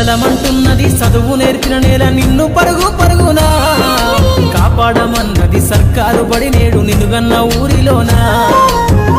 కదలమంటున్నది చదువు నేర్పిన నేల నిన్ను పరుగు పరుగునా? కాపాడమన్నది సర్కారు బడి నేడు నిలుగన్న ఊరిలోనా?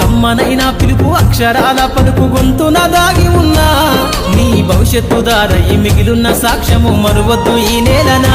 కమ్మనైన పిలుపు అక్షరాల పలుకు గొంతున దాగి ఉన్నా? నీ భవిష్యత్తు దారయి మిగిలున్న సాక్ష్యము మరువద్దు ఈ నేలనా?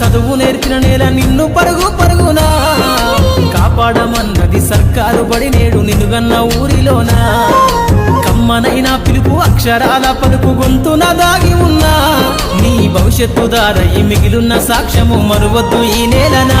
చదువు నేర్పిన నేల నిన్ను పరుగు పరుగునా. కాపాడమన్నది సర్కారు బడి నేడు నిలుగన్న ఊరిలోనా. కమ్మనైనా పిలుపు అక్షరాల పలుపు గొంతున దాగి ఉన్నా. నీ భవిష్యత్తు దారయి మిగిలున్న సాక్ష్యము మరువద్దు ఈ నేలనా.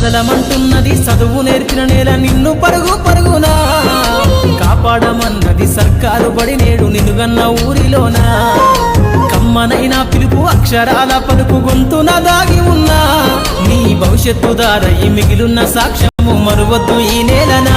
కదలమంటున్నది చదువు నేర్పిన నేల నిన్ను పరుగు పరుగునా. కాపాడమన్నది సర్కారు బడి నేడు నిన్నుగన్న ఊరిలోనా. కమ్మనైనా పిలుపు అక్షరాల పలుపు గొంతున దాగి ఉన్నా. నీ భవిష్యత్తు దారయి మిగిలున్న సాక్ష్యము మరువద్దు ఈ నేలనా.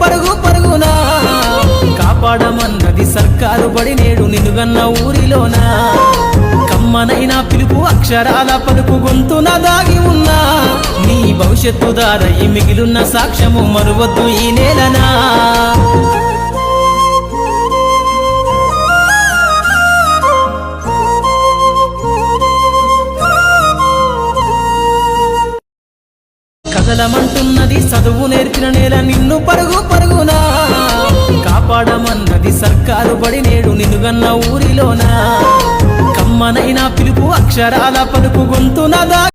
పరుగు పరుగునా? కాపాడమన్నది సర్కారు బడి నేడు నినుగన్న ఊరిలోన? కమ్మనైనా పిలుపు అక్షరాల పలుపు గొంతున దాగి ఉన్నా? నీ భవిష్యత్తు దారయి మిగిలున్న సాక్ష్యము మరువద్దు ఈ నేలనా? కదలమంటున్నది చదువు నేర్పిన నేల నిన్ను పరుగు పరుగునా. కాపాడమన్నది సర్కారు పడి నేడు నిన్నుగన్న ఊరిలోనా. కమ్మనైనా పిలుపు అక్షరాల పలుపు గొంతునదా